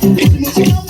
Sir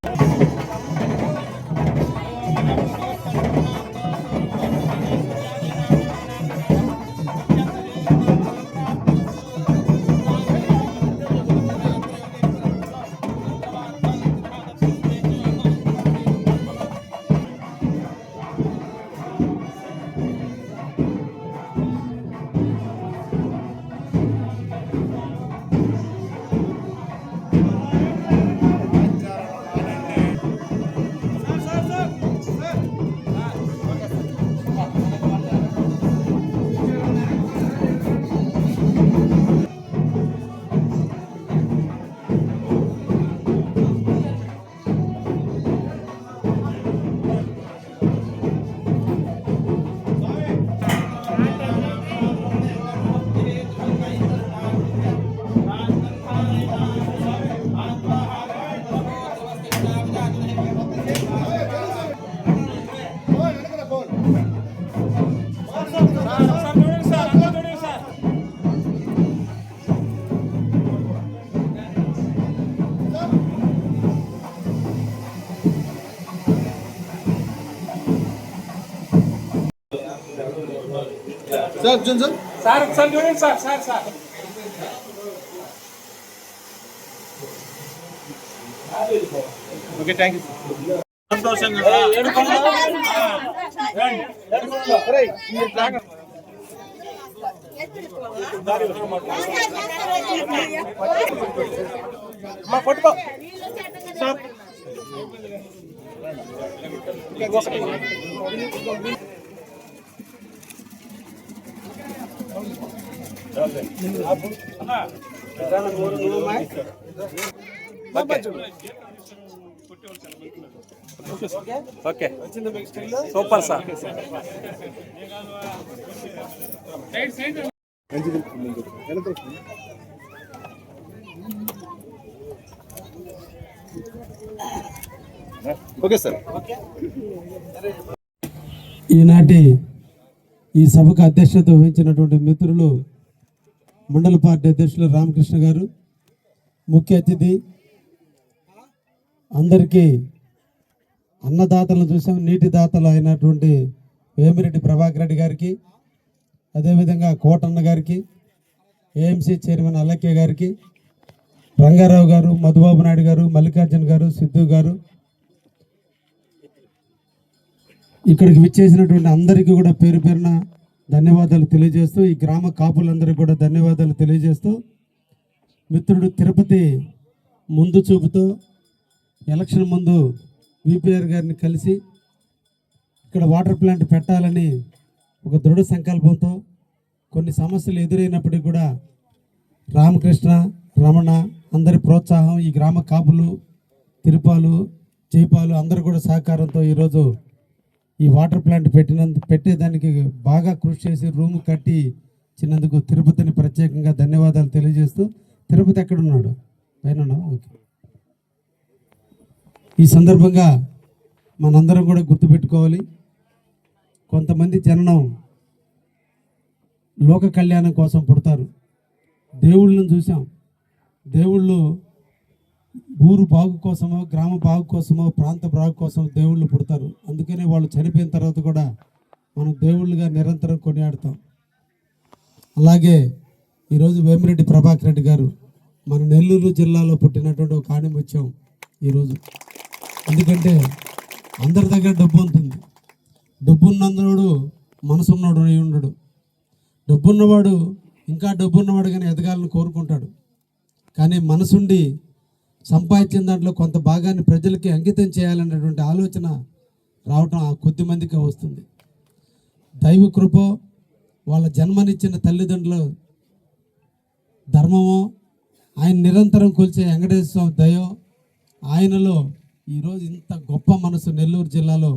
sir Arjun sir? Sir ఒకసారి చూడండి sir sir sir. Okay thank you సంతోషంగా అమ్మా పట్టుకో. Sir. Okay. Super sir. Okay sir. ఈనాటి ఈ సభకు అధ్యక్షత వహించినటువంటి మిత్రులు మండల పార్టీ అధ్యక్షులు రామకృష్ణ గారు ముఖ్య అతిథి అందరికీ అన్నదాతలను చూసాం నీటి దాతలు అయినటువంటి వేమిరెడ్డి ప్రభాకర్ రెడ్డి గారికి అదేవిధంగా కోటన్న గారికి ఏఎంసీ చైర్మన్ అల్లక్య గారికి రంగారావు గారు మధుబాబు నాయుడు గారు మల్లికార్జున గారు సిద్ధు గారు ఇక్కడికి విచ్చేసినటువంటి అందరికీ కూడా పేరు పేరున ధన్యవాదాలు తెలియజేస్తూ ఈ గ్రామ కాపులందరికీ కూడా ధన్యవాదాలు తెలియజేస్తూ మిత్రుడు తిరుపతి ముందు చూపుతో ఎలక్షన్ ముందు విపిఆర్ గారిని కలిసి ఇక్కడ వాటర్ ప్లాంట్ పెట్టాలని ఒక దృఢ సంకల్పంతో కొన్ని సమస్యలు ఎదురైనప్పటికీ కూడా రామకృష్ణ రమణ అందరి ప్రోత్సాహం ఈ గ్రామ కాపులు తిరుపాలు జైపాలు అందరూ కూడా సహకారంతో ఈరోజు ఈ వాటర్ ప్లాంట్ పెట్టినందుకు పెట్టేదానికి బాగా కృషి చేసి రూమ్ కట్టి ఇచ్చినందుకు తిరుపతిని ప్రత్యేకంగా ధన్యవాదాలు తెలియజేస్తూ తిరుపతి ఎక్కడున్నాడు? పైన ఓకే. ఈ సందర్భంగా మనందరం కూడా గుర్తుపెట్టుకోవాలి. కొంతమంది జననం లోక కళ్యాణం కోసం పుడతారు. దేవుళ్ళను చూసాం దేవుళ్ళు ఊరు బాగు కోసమో గ్రామ బాగు కోసమో ప్రాంత బాగు కోసం దేవుళ్ళు పుడతారు. అందుకనే వాళ్ళు చనిపోయిన తర్వాత కూడా మనం దేవుళ్ళుగా నిరంతరం కొనియాడతాం. అలాగే ఈరోజు వేమిరెడ్డి ప్రభాకర్ రెడ్డి గారు మన నెల్లూరు జిల్లాలో పుట్టినటువంటి ఒక ఆణిముత్యం ఈరోజు. ఎందుకంటే అందరి దగ్గర డబ్బు ఉంటుంది. డబ్బు ఉన్నందుడు మనసున్నోడు అయి ఉండడు. డబ్బున్నవాడు ఇంకా డబ్బున్నవాడు కానీ ఎదగాలని కోరుకుంటాడు. కానీ మనసుండి సంపాదించిన దాంట్లో కొంత భాగాన్ని ప్రజలకి అంకితం చేయాలనేటువంటి ఆలోచన రావటం ఆ కొద్ది మందికి వస్తుంది. దైవ కృప వాళ్ళ జన్మనిచ్చిన తల్లిదండ్రులు ధర్మమో ఆయన నిరంతరం కొలిచే వెంకటేశ్వర స్వామి దయో ఆయనలో ఈరోజు ఇంత గొప్ప మనసు నెల్లూరు జిల్లాలో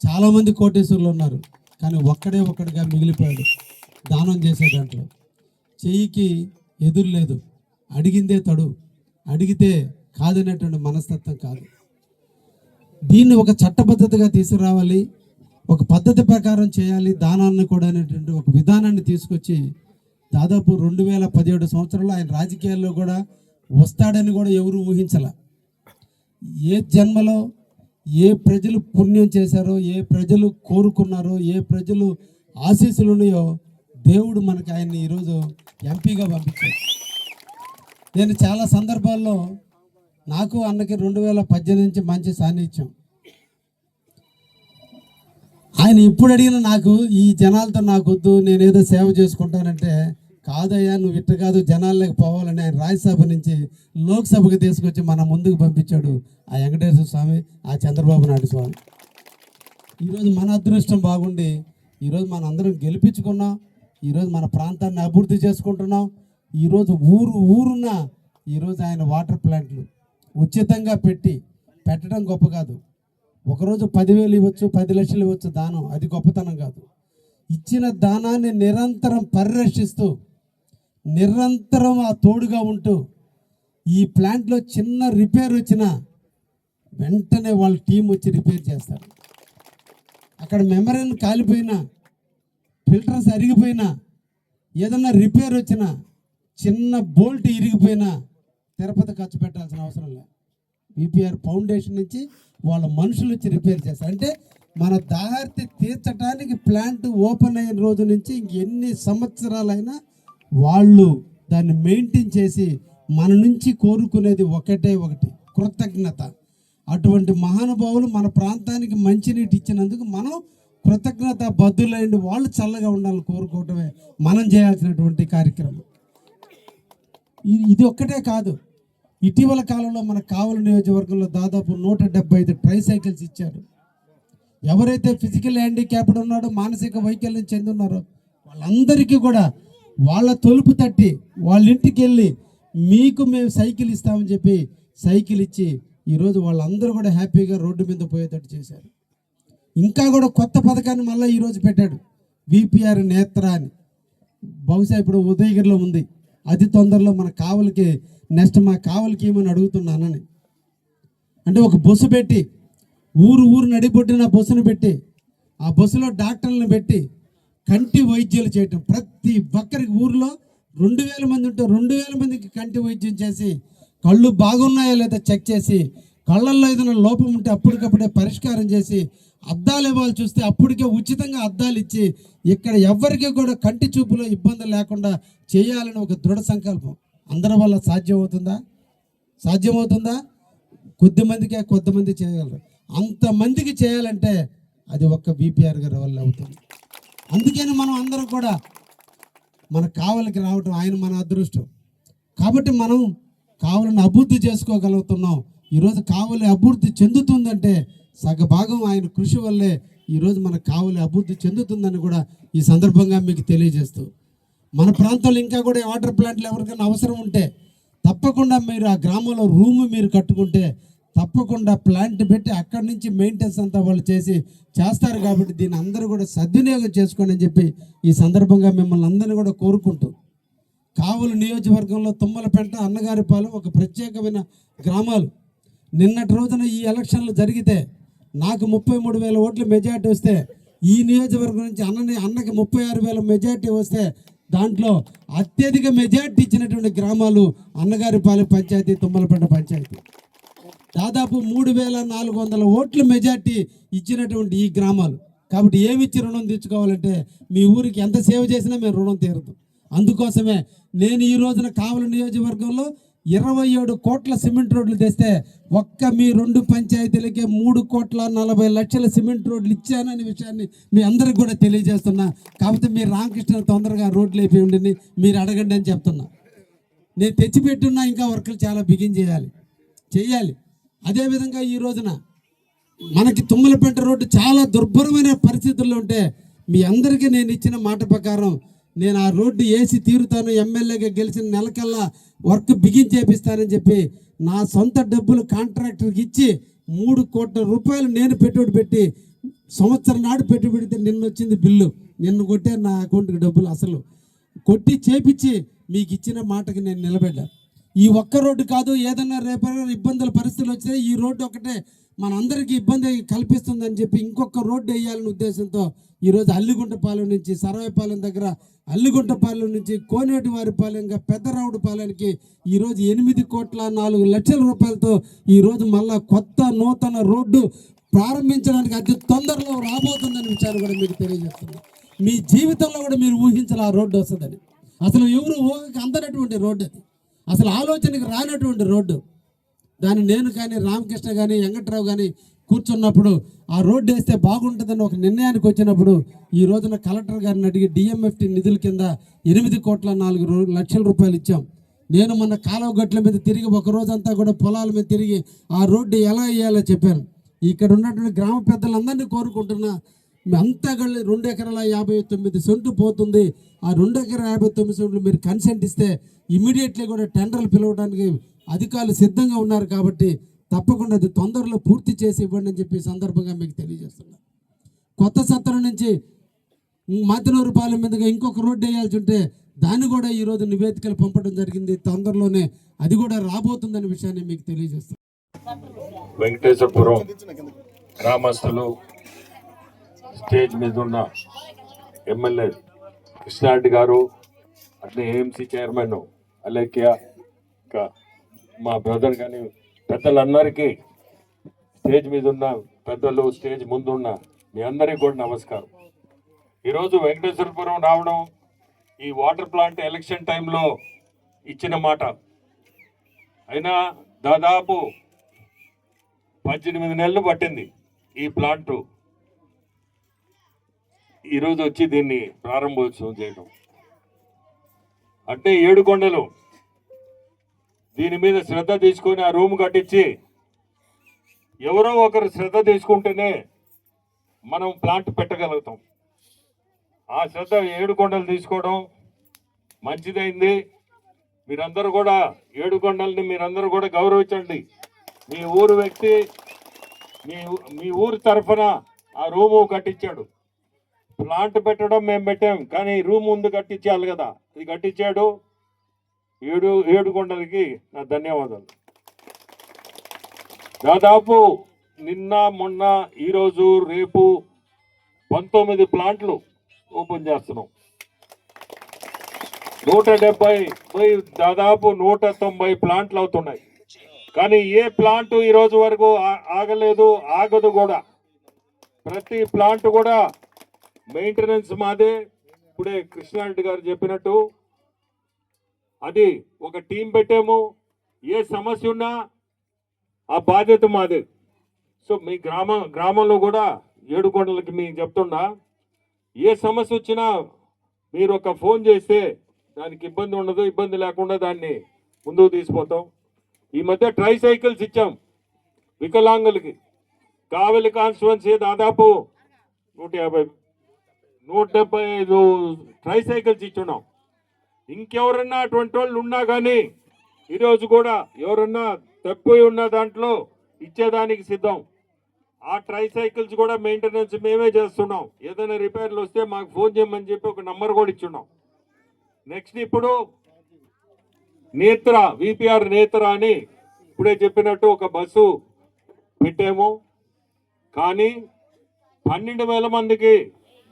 చాలామంది కోటేశ్వరులు ఉన్నారు కానీ ఒక్కడే ఒక్కడిగా మిగిలిపోయాడు దానం చేసే దాంట్లో. చెయ్యికి ఎదురు లేదు అడిగిందే తడు అడిగితే కాదనేటువంటి మనస్తత్వం కాదు. దీన్ని ఒక చట్టబద్ధతగా తీసుకురావాలి ఒక పద్ధతి ప్రకారం చేయాలి దానాన్ని కూడా అనేటువంటి ఒక విధానాన్ని తీసుకొచ్చి దాదాపు రెండు వేల పదిహేడు సంవత్సరంలో ఆయన రాజకీయాల్లో కూడా వస్తాడని కూడా ఎవరు ఊహించాల. ఏ జన్మలో ఏ ప్రజలు పుణ్యం చేశారో ఏ ప్రజలు కోరుకున్నారో ఏ ప్రజలు ఆశీస్సులు ఉన్నాయో దేవుడు మనకు ఆయన్ని ఈరోజు ఎంపీగా పంపించారు నేను చాలా సందర్భాల్లో నాకు అన్నకి రెండు వేల పద్దెనిమిది నుంచి మంచి సాన్నిధ్యం. ఆయన ఇప్పుడు అడిగిన నాకు ఈ జనాలతో నాకు వద్దు నేనేదో సేవ చేసుకుంటానంటే కాదయ్యా నువ్వు ఇట్ట కాదు జనాల్లోకి పోవాలని ఆయన రాజ్యసభ నుంచి లోక్సభకు తీసుకొచ్చి మన ముందుకు పంపించాడు ఆ వెంకటేశ్వర స్వామి ఆ చంద్రబాబు నాయుడు స్వామి. ఈరోజు మన అదృష్టం బాగుండి ఈరోజు మన అందరం గెలిపించుకున్నాం ఈరోజు మన ప్రాంతాన్ని అభివృద్ధి చేసుకుంటున్నాం ఈరోజు ఊరు ఊరున్న ఈరోజు ఆయన వాటర్ ప్లాంట్లు ఉచితంగా పెట్టి పెట్టడం గొప్ప కాదు. ఒకరోజు పదివేలు ఇవ్వచ్చు పది లక్షలు ఇవ్వచ్చు దానం అది గొప్పతనం కాదు. ఇచ్చిన దానాన్ని నిరంతరం పరిరక్షిస్తూ నిరంతరం ఆ తోడుగా ఉంటూ ఈ ప్లాంట్లో చిన్న రిపేర్ వచ్చినా వెంటనే వాళ్ళ టీం వచ్చి రిపేర్ చేస్తారు. అక్కడ మెమరీని కాలిపోయినా ఫిల్టర్స్ అరిగిపోయినా ఏదన్నా రిపేర్ వచ్చినా చిన్న బోల్ట్ ఇరిగిపోయినా తిరుపతి ఖర్చు పెట్టాల్సిన అవసరం లేదు. బీపీఆర్ ఫౌండేషన్ నుంచి వాళ్ళ మనుషులు వచ్చి రిపేర్ చేస్తారు. అంటే మన దాహార్తి తీర్చడానికి ప్లాంట్ ఓపెన్ అయిన రోజు నుంచి ఎన్ని సంవత్సరాలైనా వాళ్ళు దాన్ని మెయింటైన్ చేసి మన నుంచి కోరుకునేది ఒకటే ఒకటి కృతజ్ఞత. అటువంటి మహానుభావులు మన ప్రాంతానికి మంచినీటి ఇచ్చినందుకు మనం కృతజ్ఞత బద్దులైండి వాళ్ళు చల్లగా ఉండాలని కోరుకోవటమే మనం చేయాల్సినటువంటి కార్యక్రమం. ఇది ఇది ఒక్కటే కాదు. ఇటీవల కాలంలో మన కావలి నియోజకవర్గంలో దాదాపు నూట డెబ్బై ఐదు ట్రై సైకిల్స్ ఇచ్చారు. ఎవరైతే ఫిజికల్ హ్యాండిక్యాప్డ్ ఉన్నాడో మానసిక వైకల్యం చెందున్నారో వాళ్ళందరికీ కూడా వాళ్ళ తలుపు తట్టి వాళ్ళ ఇంటికి వెళ్ళి మీకు మేము సైకిల్ ఇస్తామని చెప్పి సైకిల్ ఇచ్చి ఈరోజు వాళ్ళందరూ కూడా హ్యాపీగా రోడ్డు మీద పోయేటట్టు చేశారు. ఇంకా కూడా కొత్త పథకాన్ని మళ్ళీ ఈరోజు పెట్టాడు. విపిఆర్ నేత్ర అని బహుశా ఇప్పుడు ఉదయగిరిలో ఉంది. అతి తొందరలో మన కావలికి నెక్స్ట్ మా కావలికి ఏమని అడుగుతున్నానని అంటే ఒక బస్సు పెట్టి ఊరు ఊరు నడిబొట్టిన బస్సును పెట్టి ఆ బస్సులో డాక్టర్లను పెట్టి కంటి వైద్యాలు చేయటం. ప్రతి ఒక్కరికి ఊర్లో రెండు వేల మంది ఉంటే రెండు వేల మందికి కంటి వైద్యం చేసి కళ్ళు బాగున్నాయో లేదో చెక్ చేసి కళ్ళల్లో ఏదైనా లోపం ఉంటే అప్పటికప్పుడే పరిష్కారం చేసి అద్దాలు ఇవ్వాలి చూస్తే అప్పటికే ఉచితంగా అద్దాలు ఇచ్చి ఇక్కడ ఎవ్వరికి కూడా కంటి చూపులో ఇబ్బంది లేకుండా చేయాలని ఒక దృఢ సంకల్పం. అందరి వల్ల సాధ్యమవుతుందా? సాధ్యమవుతుందా? కొద్ది మందికే కొద్దిమంది చేయగలరు అంతమందికి చేయాలంటే అది ఒక్క బీపీఆర్ గారి వల్ల అవుతుంది. అందుకని మనం అందరం కూడా మన కావలికి రావటం ఆయన మన అదృష్టం. కాబట్టి మనం కావలిని అభివృద్ధి చేసుకోగలుగుతున్నాం. ఈరోజు కావలి అభివృద్ధి చెందుతుందంటే సగభాగం ఆయన కృషి వల్లే ఈరోజు మన కావలి అభివృద్ధి చెందుతుందని కూడా ఈ సందర్భంగా మీకు తెలియజేస్తూ. మన ప్రాంతంలో ఇంకా కూడా వాటర్ ప్లాంట్లు ఎవరికైనా అవసరం ఉంటే తప్పకుండా మీరు ఆ గ్రామంలో రూమ్ మీరు కట్టుకుంటే తప్పకుండా ప్లాంట్ పెట్టి అక్కడి నుంచి మెయింటెనెన్స్ అంతా వాళ్ళు చేసి చేస్తారు కాబట్టి దీన్ని అందరూ కూడా సద్వినియోగం చేసుకోండి అని చెప్పి ఈ సందర్భంగా మిమ్మల్ని అందరినీ కూడా కోరుకుంటూ. కావులు నియోజకవర్గంలో తుమ్మలపెంట అన్నగారిపాలెం ఒక ప్రత్యేకమైన గ్రామాలు. నిన్నటి రోజున ఈ ఎలక్షన్లు జరిగితే నాకు ముప్పై మూడు వేల ఓట్ల మెజార్టీ వస్తే ఈ నియోజకవర్గం నుంచి అన్నని అన్నకి ముప్పై ఆరు వేల మెజార్టీ వస్తే దాంట్లో అత్యధిక మెజార్టీ ఇచ్చినటువంటి గ్రామాలు అన్నగారిపాలెం పంచాయతీ తుమ్మలపేట పంచాయతీ. దాదాపు మూడు వేల నాలుగు వందల ఓట్ల మెజార్టీ ఇచ్చినటువంటి ఈ గ్రామాలు. కాబట్టి ఏమి ఇచ్చి రుణం తీర్చుకోవాలంటే మీ ఊరికి ఎంత సేవ చేసినా మేము రుణం తీరదు. అందుకోసమే నేను ఈ రోజున కావలి నియోజకవర్గంలో ఇరవై ఏడు కోట్ల సిమెంట్ రోడ్లు తెస్తే ఒక్క మీ రెండు పంచాయతీలకే మూడు కోట్ల నలభై లక్షల సిమెంట్ రోడ్లు ఇచ్చాననే విషయాన్ని మీ అందరికి కూడా తెలియజేస్తున్నా. కాకపోతే మీరు రామకృష్ణ తొందరగా రోడ్లు అయిపోయి ఉండండి. మీరు అడగండి అని చెప్తున్నా. నేను తెచ్చిపెట్టున్నా ఇంకా వర్కులు చాలా బిగిన్ చేయాలి. చేయాలి. అదేవిధంగా ఈ రోజున మనకి తుమ్మలపేట రోడ్డు చాలా దుర్భరమైన పరిస్థితుల్లో ఉంటే మీ అందరికీ నేను ఇచ్చిన మాట ప్రకారం నేను ఆ రోడ్డు వేసి తీరుతాను ఎమ్మెల్యేగా గెలిచిన నెలకల్లా వర్క్ బిగించేపిస్తానని చెప్పి నా సొంత డబ్బులు కాంట్రాక్టర్కి ఇచ్చి మూడు కోట్ల రూపాయలు నేను పెట్టుబడి పెట్టి సంవత్సరం నాడు పెట్టుబడితే నిన్న వచ్చింది బిల్లు. నిన్ను కొట్టే నా అకౌంట్కి డబ్బులు అసలు. కొట్టి చేపించి మీకు ఇచ్చిన మాటకి నేను నిలబడ్డా. ఈ ఒక్క రోడ్డు కాదు ఏదన్నా రేపైనా ఇబ్బందుల పరిస్థితులు వచ్చినా ఈ రోడ్డు ఒకటే మనందరికీ ఇబ్బంది కల్పిస్తుందని చెప్పి ఇంకొక రోడ్డు వేయాలనే ఉద్దేశంతో ఈరోజు అల్లిగుంటపాలెం నుంచి సరవైపాలెం దగ్గర అల్లిగుంటపాలెం నుంచి కోనేటివారిపాలెంగా పెద్దరావుడిపాలెంకి ఈరోజు ఎనిమిది కోట్ల నాలుగు లక్షల రూపాయలతో ఈరోజు మళ్ళా కొత్త నూతన రోడ్డు ప్రారంభించడానికి అతి తొందరలో రాబోతుందని విషయాన్ని కూడా మీకు తెలియజేస్తున్నాను మీ జీవితంలో కూడా మీరు ఊహించాలి ఆ రోడ్డు వస్తుందని. అసలు ఎవరు ఊహకి అందనటువంటి రోడ్డు అది. అసలు ఆలోచనకి రానటువంటి రోడ్డు. దాన్ని నేను కానీ రామకృష్ణ కానీ వెంకట్రావు కానీ కూర్చున్నప్పుడు ఆ రోడ్డు వేస్తే బాగుంటుందని ఒక నిర్ణయానికి వచ్చినప్పుడు ఈ రోజున కలెక్టర్ గారిని అడిగి డిఎంఎఫ్టి నిధుల కింద ఎనిమిది కోట్ల నాలుగు లక్షల రూపాయలు ఇచ్చాం. నేను మొన్న కాలువ గట్ల మీద తిరిగి ఒక రోజంతా కూడా పొలాల మీద తిరిగి ఆ రోడ్డు ఎలా వేయాలో చెప్పాను. ఇక్కడ ఉన్నటువంటి గ్రామ పెద్దలందరినీ కోరుకుంటున్నా అంతా కలిసి రెండు ఎకరాల యాభై తొమ్మిది సెంట్లు పోతుంది. ఆ రెండు ఎకరాల యాభై తొమ్మిది సెంట్లు మీరు కన్సెంట్ ఇస్తే ఇమీడియట్లీ కూడా టెండర్లు పిలవడానికి అధికారులు సిద్ధంగా ఉన్నారు కాబట్టి తప్పకుండా అది తొందరలో పూర్తి చేసి ఇవ్వండి అని చెప్పి సందర్భంగా మీకు తెలియజేస్తున్నా. కొత్త సత్తరం నుంచి మాతినూరు పాలెం మీదుగా ఇంకొక రోడ్డు వేయాల్సి ఉంటే దాన్ని కూడా ఈరోజు నివేదికలు పంపడం జరిగింది. తొందరలోనే అది కూడా రాబోతుందనే విషయాన్ని మీకు తెలియజేస్తాను వెంకటేశ్వరపురం గ్రామస్తులు స్టేజ్ మీద ఉన్న ఎమ్మెల్యే కృష్ణారెడ్డి గారు అట్లే ఏఎంసీ చైర్మన్ అలేఖ్య ఇంకా మా బ్రదర్ కానీ పెద్దలందరికీ స్టేజ్ మీద ఉన్న పెద్దలు స్టేజ్ ముందున్న మీ అందరికీ కూడా నమస్కారం. ఈరోజు వెంకటేశ్వరపురం రావడం ఈ వాటర్ ప్లాంట్ ఎలక్షన్ టైంలో ఇచ్చిన మాట. అయినా దాదాపు పద్దెనిమిది నెలలు పట్టింది ఈ ప్లాంట్. ఈరోజు వచ్చి దీన్ని ప్రారంభోత్సవం చేయడం. అంటే ఏడు కొండలు దీని మీద శ్రద్ధ తీసుకొని ఆ రూమ్ కట్టించి ఎవరో ఒకరు శ్రద్ధ తీసుకుంటేనే మనం ప్లాంట్ పెట్టగలుగుతాం. ఆ శ్రద్ధ ఏడు కొండలు తీసుకోవడం మంచిదైంది. మీరందరూ కూడా ఏడు కొండల్ని మీరందరూ కూడా గౌరవించండి. మీ ఊరు వ్యక్తి మీ మీ ఊరు తరఫున ఆ రూము కట్టించాడు. ప్లాంట్ పెట్టడం మేము పెట్టాం కానీ రూమ్ ముందు కట్టించాలి కదా. ఇది కట్టించాడు. ఏడు ఏడు కొండలకి నా ధన్యవాదాలు. దాదాపు నిన్న మొన్న ఈరోజు రేపు పంతొమ్మిది ప్లాంట్లు ఓపెన్ చేస్తున్నాం. నూట డెబ్బై పోయి దాదాపు నూట తొంభై ప్లాంట్లు అవుతున్నాయి. కానీ ఏ ప్లాంట్ ఈ రోజు వరకు ఆగలేదు ఆగదు కూడా. ప్రతి ప్లాంట్ కూడా మెయింటెనెన్స్ మాదే. ఇప్పుడే కృష్ణారెడ్డి గారు చెప్పినట్టు అది ఒక టీం పెట్టాము ఏ సమస్య ఉన్నా ఆ బాధ్యత మాదే. సో మీ గ్రామ గ్రామంలో కూడా ఏడుకొండలకి మేము చెప్తున్నా ఏ సమస్య వచ్చినా మీరు ఒక ఫోన్ చేస్తే దానికి ఇబ్బంది ఉండదు ఇబ్బంది లేకుండా దాన్ని ముందుకు తీసుకుపోతాం. ఈ మధ్య ట్రై సైకిల్స్ ఇచ్చాం వికలాంగులకి. కావలి కాన్స్టిట్యువెన్సీ దాదాపు నూట యాభై నూట డెబ్బై ఐదు ట్రై సైకిల్స్ ఇచ్చున్నాం. ఇంకెవరన్నా అటువంటి వాళ్ళు ఉన్నా కానీ ఈరోజు కూడా ఎవరన్నా తప్పిపోయి ఉన్న దాంట్లో ఇచ్చేదానికి సిద్ధం. ఆ ట్రై సైకిల్స్ కూడా మెయింటెనెన్స్ మేమే చేస్తున్నాం. ఏదైనా రిపేర్లు వస్తే మాకు ఫోన్ చేయమని చెప్పి ఒక నంబర్ కూడా ఇచ్చున్నాం. నెక్స్ట్ ఇప్పుడు నేత్ర విపిఆర్ నేత్ర అని ఇప్పుడే చెప్పినట్టు ఒక బస్సు పెట్టాము. కానీ పన్నెండు వేల మందికి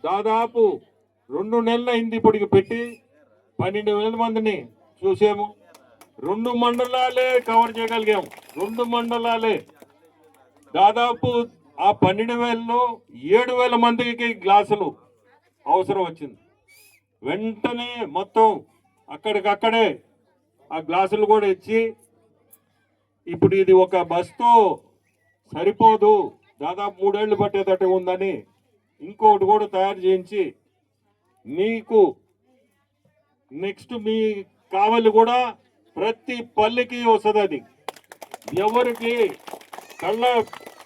దాదాపు రెండు నెలలు అయింది ఇప్పటికి పెట్టి పన్నెండు వేల మందిని చూసాము. రెండు మండలాలే కవర్ చేయగలిగాము రెండు మండలాలే. దాదాపు ఆ పన్నెండు వేలలో ఏడు వేల మందికి గ్లాసులు అవసరం వచ్చింది. వెంటనే మొత్తం అక్కడికక్కడే ఆ గ్లాసులు కూడా ఇచ్చి ఇప్పుడు ఇది ఒక బస్తో సరిపోదు. దాదాపు మూడేళ్ళు పట్టేటట్టు ఉందని ఇంకోటి కూడా తయారు చేయించి మీకు నెక్స్ట్ మీ కావలి కూడా ప్రతి పల్లెకి వస్తుంది అది. ఎవరికి కళ్ళ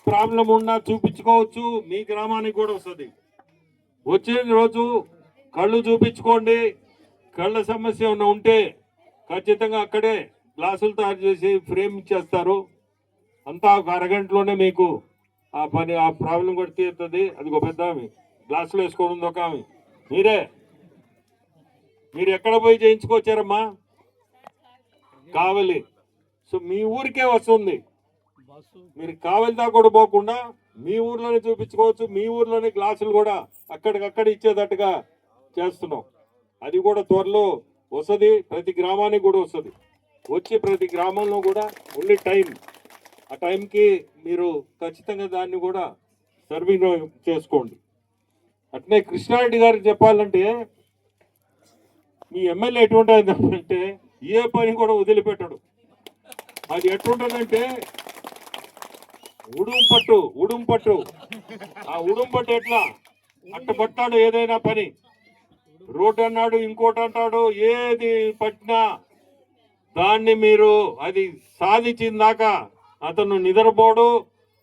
ప్రాబ్లం ఉన్నా చూపించుకోవచ్చు మీ గ్రామానికి కూడా వస్తుంది. వచ్చిన రోజు కళ్ళు చూపించుకోండి కళ్ళ సమస్య ఏమన్నా ఉంటే ఖచ్చితంగా అక్కడే గ్లాసులు తయారు చేసి ఫ్రేమ్ ఇచ్చేస్తారు అంతా ఒక అరగంటలోనే మీకు ఆ పని ఆ ప్రాబ్లం కూడా తీరుతుంది. అది ఒక పెద్ద ఆమె. గ్లాసులు వేసుకొని ఒక ఆమె. మీరే మీరు ఎక్కడ పోయి చేయించుకొచ్చారమ్మా? కావలి. సో మీ ఊరికే వస్తుంది. మీరు కావలి దాకా కూడా పోకుండా మీ ఊర్లోనే చూపించుకోవచ్చు మీ ఊర్లోనే గ్లాసులు కూడా అక్కడికక్కడ ఇచ్చేటట్టుగా చేస్తున్నాం. అది కూడా త్వరలో వస్తుంది ప్రతి గ్రామానికి కూడా వస్తుంది. వచ్చి ప్రతి గ్రామంలో కూడా ఓన్లీ టైం ఆ టైంకి మీరు ఖచ్చితంగా దాన్ని కూడా సర్వీస్ చేసుకోండి. అట్నే కృష్ణారెడ్డి గారికి చెప్పాలంటే మీ ఎమ్మెల్యే ఎటువంటి అంటే ఏ పని కూడా వదిలిపెట్టడు. అది ఎట్లుంటుందంటే ఉడుంపట్టు ఉడుంపట్టు. ఆ ఉడుంపట్టు ఎట్లా? అట్టబట్టాడు ఏదైనా పని. రోడ్డు అన్నాడు ఇంకోటి అంటాడు ఏది పట్టినా దాన్ని మీరు అది సాధించిందాకా అతను నిద్రపోడు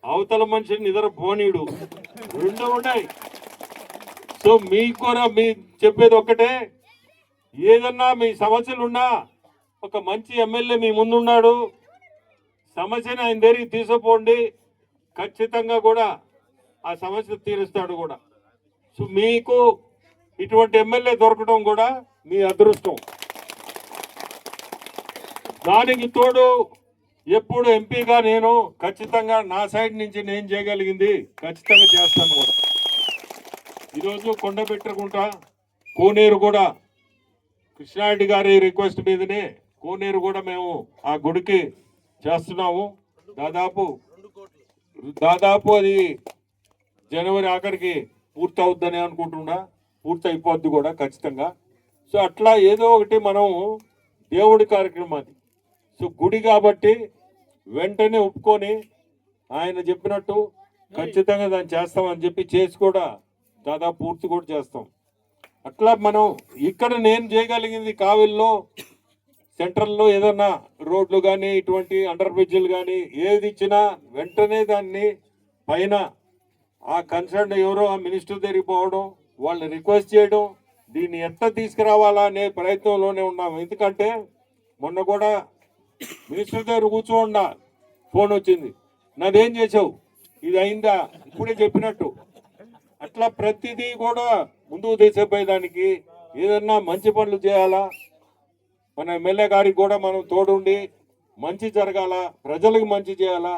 అవతల మనిషి నిద్రపోనీడు. రెండు ఉన్నాయి. సో మీకు కూడా మీ చెప్పేది ఒక్కటే ఏదన్నా మీ సమస్యలు ఉన్నా ఒక మంచి ఎమ్మెల్యే మీ ముందున్నాడు. సమస్యను ఆయన దగ్గరికి తీసుకుపోండి. ఖచ్చితంగా కూడా ఆ సమస్య తీరుస్తాడు కూడా. సో మీకు ఇటువంటి ఎమ్మెల్యే దొరకడం కూడా మీ అదృష్టం. దానికి తోడు ఎప్పుడు ఎంపీగా నేను ఖచ్చితంగా నా సైడ్ నుంచి నేను చేయగలిగింది ఖచ్చితంగా చేస్తాను కూడా. ఈరోజు కొండ పెట్టుకుంటా కోనేరు కూడా కృష్ణారెడ్డి గారి రిక్వెస్ట్ మీదనే కోనేరు కూడా మేము ఆ గుడికి చేస్తున్నాము. దాదాపు దాదాపు అది జనవరి ఆఖరికి పూర్తి అవుద్దని అనుకుంటున్నా. పూర్తి అయిపోద్ది కూడా ఖచ్చితంగా. సో అట్లా ఏదో ఒకటి మనం దేవుడి కార్యక్రమం అది. సో గుడి కాబట్టి వెంటనే ఒప్పుకొని ఆయన చెప్పినట్టు ఖచ్చితంగా దాన్ని చేస్తామని చెప్పి చేసి కూడా దాదాపు పూర్తి కూడా చేస్తాం. అట్లా మనం ఇక్కడ నేను చేయగలిగింది కావిల్లో సెంట్రల్లో ఏదన్నా రోడ్లు కానీ ఇటువంటి అండర్ బ్రిడ్జ్లు కానీ ఏది ఇచ్చినా వెంటనే దాన్ని పైన ఆ కన్సర్న్ ఎవరో ఆ మినిస్టర్ దగ్గరికి పోవడం వాళ్ళని రిక్వెస్ట్ చేయడం దీన్ని ఎట్లా తీసుకురావాలా అనే ప్రయత్నంలోనే ఉన్నాం ఎందుకంటే మొన్న కూడా మినిస్టర్ దగ్గర కూర్చోండా ఫోన్ వచ్చింది. నాదేం చేసావు ఇది అయిందా? ఇప్పుడే చెప్పినట్టు. అట్లా ప్రతిదీ కూడా ముందుకు తీసుకుపోయేదానికి ఏదన్నా మంచి పనులు చేయాలా? మన ఎమ్మెల్యే గారికి కూడా మనం తోడుండి మంచి జరగాల? ప్రజలకు మంచి చేయాలా?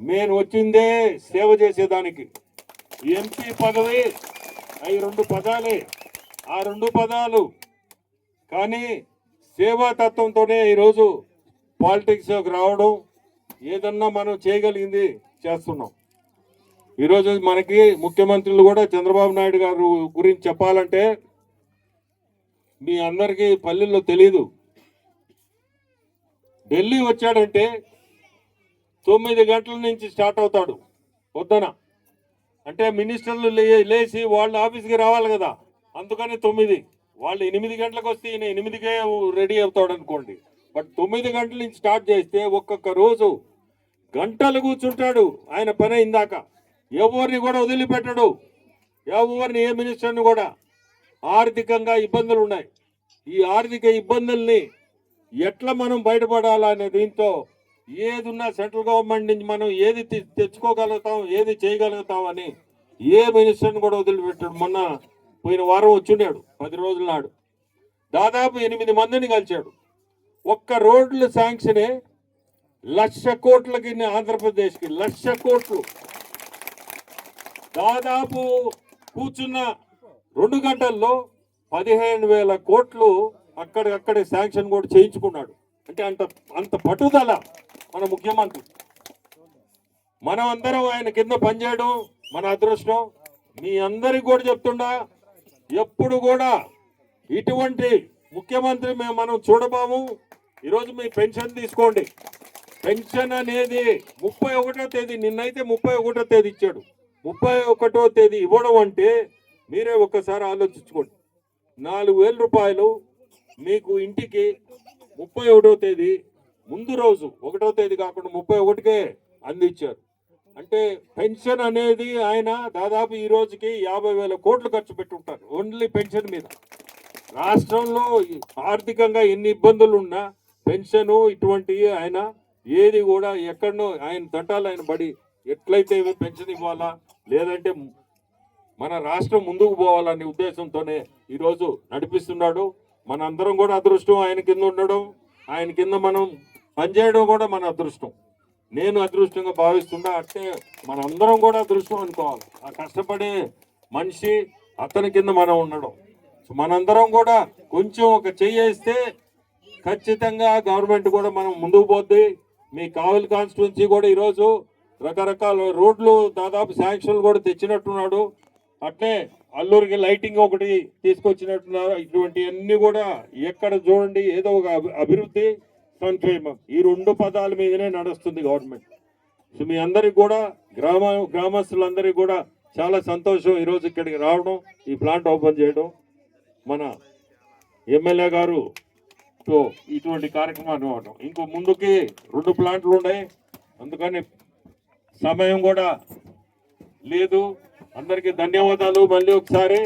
నేను వచ్చిందే సేవ చేసేదానికి. ఎంపీ పదవి అవి రెండు పదాలే ఆ రెండు పదాలు. కానీ సేవా తత్వంతోనే ఈరోజు పాలిటిక్స్లోకి రావడం ఏదన్నా మనం చేయగలిగింది చేస్తున్నాం. ఈరోజు మనకి ముఖ్యమంత్రులు కూడా చంద్రబాబు నాయుడు గారు గురించి చెప్పాలంటే మీ అందరికీ పల్లెల్లో తెలీదు. ఢిల్లీ వచ్చాడంటే తొమ్మిది గంటల నుంచి స్టార్ట్ అవుతాడు పొద్దున. అంటే మినిస్టర్లు లే- లేచి వాళ్ళ ఆఫీస్కి రావాలి కదా అందుకని తొమ్మిది. వాళ్ళు ఎనిమిది గంటలకు వస్తే ఈయన ఎనిమిదికే రెడీ అవుతాడు అనుకోండి. బట్ తొమ్మిది గంటల నుంచి స్టార్ట్ చేస్తే ఒక్కొక్క రోజు గంటలు కూర్చుంటాడు. ఆయన పని ఇందాక. ఎవరిని కూడా వదిలిపెట్టడు. ఎవరిని ఏ మినిస్టర్ని కూడా. ఆర్థికంగా ఇబ్బందులు ఉన్నాయి. ఈ ఆర్థిక ఇబ్బందుల్ని ఎట్లా మనం బయటపడాలనే దీంతో ఏది ఉన్నా సెంట్రల్ గవర్నమెంట్ నుంచి మనం ఏది తె- తెచ్చుకోగలుగుతాం ఏది చేయగలుగుతాం అని ఏ మినిస్టర్ని కూడా వదిలిపెట్టాడు. మొన్న పోయిన వారం వచ్చిండాడు పది రోజుల నాడు. దాదాపు ఎనిమిది మందిని కలిశాడు. ఒక్క రోడ్లు శాంక్షనే లక్ష కోట్లకి ఆంధ్రప్రదేశ్కి లక్ష కోట్లు. దాదాపు కూర్చున్న రెండు గంటల్లో పదిహేను వేల కోట్లు అక్కడికక్కడే శాంక్షన్ కూడా చేయించుకున్నాడు. అంటే అంత అంత పట్టుదల మన ముఖ్యమంత్రి. మనం అందరం ఆయన కింద పనిచేయడం మన అదృష్టం. మీ అందరికి కూడా చెప్తుండా ఎప్పుడు కూడా ఇటువంటి ముఖ్యమంత్రి మేము మనం చూడబాము. ఈరోజు మీ పెన్షన్ తీసుకోండి. పెన్షన్ అనేది ముప్పై ఒకటో తేదీ నిన్నైతే ముప్పై ఒకటో తేదీ ఇచ్చాడు. ముప్పై ఒకటో తేదీ ఇవ్వడం అంటే మీరే ఒక్కసారి ఆలోచించుకోండి. నాలుగు వేల రూపాయలు మీకు ఇంటికి ముప్పై ఒకటో తేదీ ముందు రోజు ఒకటో తేదీ కాకుండా ముప్పై ఒకటికే అందించారు. అంటే పెన్షన్ అనేది ఆయన దాదాపు ఈ రోజుకి యాభై వేల కోట్లు ఖర్చు పెట్టుంటారు ఓన్లీ పెన్షన్ మీద. రాష్ట్రంలో ఆర్థికంగా ఎన్ని ఇబ్బందులు ఉన్నా పెన్షన్ ఇటువంటివి ఆయన ఏది కూడా ఎక్కడనో ఆయన తంటాలు ఆయన పడి ఎట్లయితే పెన్షన్ ఇవ్వాలా లేదంటే మన రాష్ట్రం ముందుకు పోవాలనే ఉద్దేశంతోనే ఈరోజు నడిపిస్తున్నాడు. మన అందరం కూడా అదృష్టం ఆయన కింద ఉండడం ఆయన కింద మనం పనిచేయడం కూడా మన అదృష్టం. నేను అదృష్టంగా భావిస్తున్నా అంటే మన అందరం కూడా అదృష్టం అనుకోవాలి. ఆ కష్టపడే మనిషి అతని కింద మనం ఉండడం. సో మనందరం కూడా కొంచెం ఒక చెయ్యేస్తే ఖచ్చితంగా గవర్నమెంట్ కూడా మనం ముందుకు పోద్ది. మీ కావలి కాన్స్టిట్యున్సీ కూడా ఈరోజు రకరకాల రోడ్లు దాదాపు శాంక్షన్లు కూడా తెచ్చినట్టున్నాడు. అట్లే అల్లూరికి లైటింగ్ ఒకటి తీసుకొచ్చినట్టున్నారు. ఇటువంటి అన్ని కూడా ఎక్కడ చూడండి ఏదో ఒక అభి- అభివృద్ధి సంక్షేమం. ఈ రెండు పదాల మీదనే నడుస్తుంది గవర్నమెంట్. సో మీ అందరికి కూడా గ్రామ గ్రామస్తులందరికీ కూడా చాలా సంతోషం ఈరోజు ఇక్కడికి రావడం ఈ ప్లాంట్ ఓపెన్ చేయడం. మన ఎమ్మెల్యే గారు ఇటువంటి కార్యక్రమాన్ని ఇవ్వడం. ఇంకో ముందుకి రెండు ప్లాంట్లు ఉన్నాయి. అందుకని సమయం కూడా లేదు. అందరికీ ధన్యవాదాలు. మళ్ళీ ఒకసారి